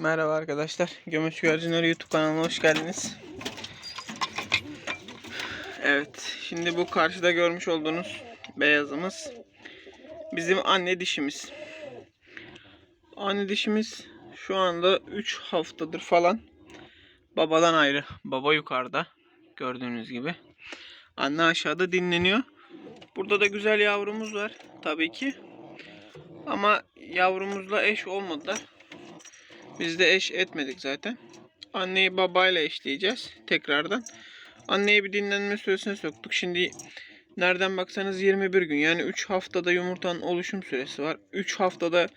Merhaba arkadaşlar. Gömüş Güvercinleri YouTube kanalına hoş geldiniz. Evet. Şimdi bu karşıda görmüş olduğunuz beyazımız bizim anne dişimiz. Anne dişimiz şu anda 3 haftadır falan babadan ayrı. Baba yukarıda gördüğünüz gibi. Anne aşağıda dinleniyor. Burada da güzel yavrumuz var tabii ki. Ama yavrumuzla eş olmadılar. Biz de eş etmedik zaten. Anneyi babayla eşleyeceğiz tekrardan. Anneyi bir dinlenme süresine soktuk. Şimdi nereden baksanız 21 gün. Yani 3 haftada yumurtanın oluşum süresi var. 3 haftada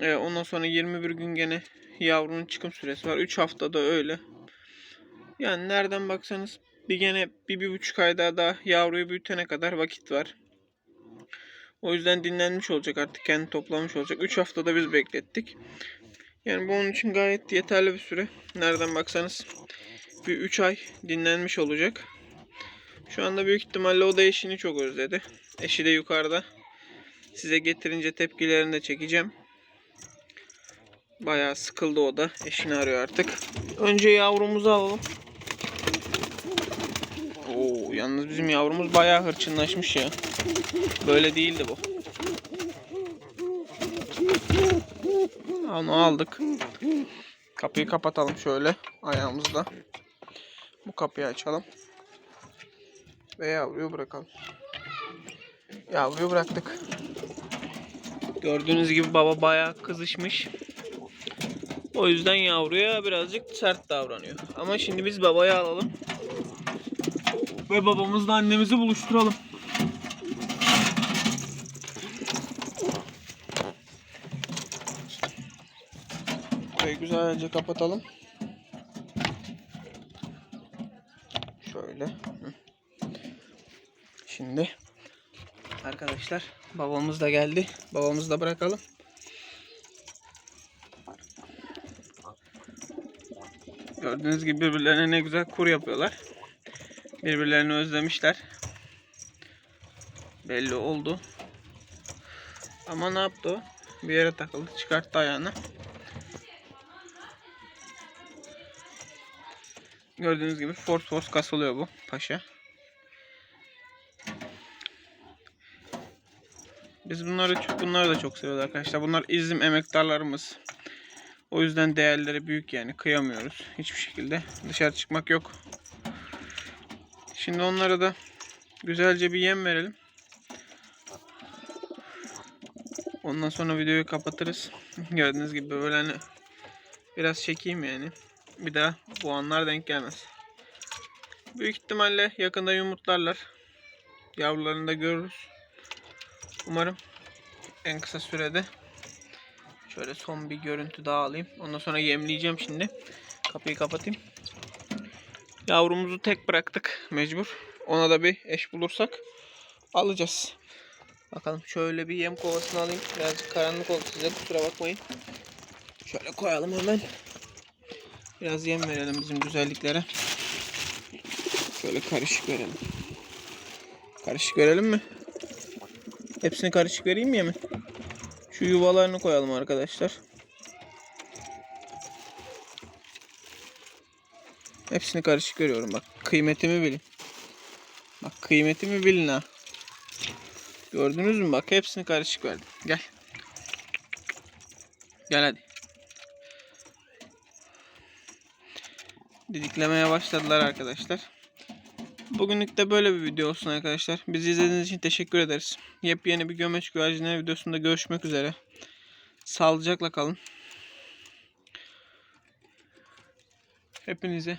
e, ondan sonra 21 gün gene yavrunun çıkım süresi var. 3 haftada öyle. Yani nereden baksanız bir gene bir, bir buçuk ay daha, daha yavruyu büyütene kadar vakit var. O yüzden dinlenmiş olacak artık kendi toplamış olacak. 3 haftada biz beklettik. Yani bu onun için gayet yeterli bir süre. Nereden baksanız bir 3 ay dinlenmiş olacak. Şu anda büyük ihtimalle o da eşini çok özledi. Eşi de yukarıda. Size getirince tepkilerini de çekeceğim. Bayağı sıkıldı o da. Eşini arıyor artık. Önce yavrumuzu alalım. Yalnız bizim yavrumuz bayağı hırçınlaşmış ya. Böyle değildi bu. Onu aldık. Kapıyı kapatalım şöyle ayağımızla. Bu kapıyı açalım. Ve yavruyu bırakalım. Yavruyu bıraktık. Gördüğünüz gibi baba bayağı kızışmış. O yüzden yavruya birazcık sert davranıyor. Ama şimdi biz babayı alalım. Ve babamızla annemizi buluşturalım. Burayı güzelce kapatalım. Şöyle. Şimdi arkadaşlar babamız da geldi. Babamızı da bırakalım. Gördüğünüz gibi birbirlerine ne güzel kur yapıyorlar. Birbirlerini özlemişler. Belli oldu. Ama ne yaptı? Bir yere takıldı. Çıkarttı ayağını. Gördüğünüz gibi force force kasılıyor bu paşa. Biz bunları bunları da çok seviyoruz arkadaşlar. Bunlar izim emektarlarımız. O yüzden değerleri büyük yani kıyamıyoruz hiçbir şekilde. Dışarı çıkmak yok. Şimdi onlara da güzelce bir yem verelim. Ondan sonra videoyu kapatırız. Gördüğünüz gibi böyle hani biraz çekeyim yani. Bir daha bu anlar denk gelmez. Büyük ihtimalle yakında yumurtlarlar. Yavrularını da görürüz. Umarım en kısa sürede şöyle son bir görüntü daha alayım. Ondan sonra yemleyeceğim şimdi. Kapıyı kapatayım. Yavrumuzu tek bıraktık mecbur. Ona da bir eş bulursak alacağız. Bakalım şöyle bir yem kovasını alayım. Birazcık karanlık oldu size kusura bakmayın. Şöyle koyalım hemen. Biraz yem verelim bizim güzelliklere. Şöyle karışık verelim. Karışık verelim mi? Hepsini karışık vereyim mi yemi? Şu yuvalarını koyalım arkadaşlar. Hepsini karışık veriyorum bak. Kıymetimi bilin. Bak kıymetimi bilin ha. Gördünüz mü? Bak hepsini karışık verdim. Gel. Gel hadi. Didiklemeye başladılar arkadaşlar. Bugünlük de böyle bir video olsun arkadaşlar. Bizi izlediğiniz için teşekkür ederiz. Yepyeni bir gömeç güvercinleri videosunda görüşmek üzere. Sağlıcakla kalın. Hepinize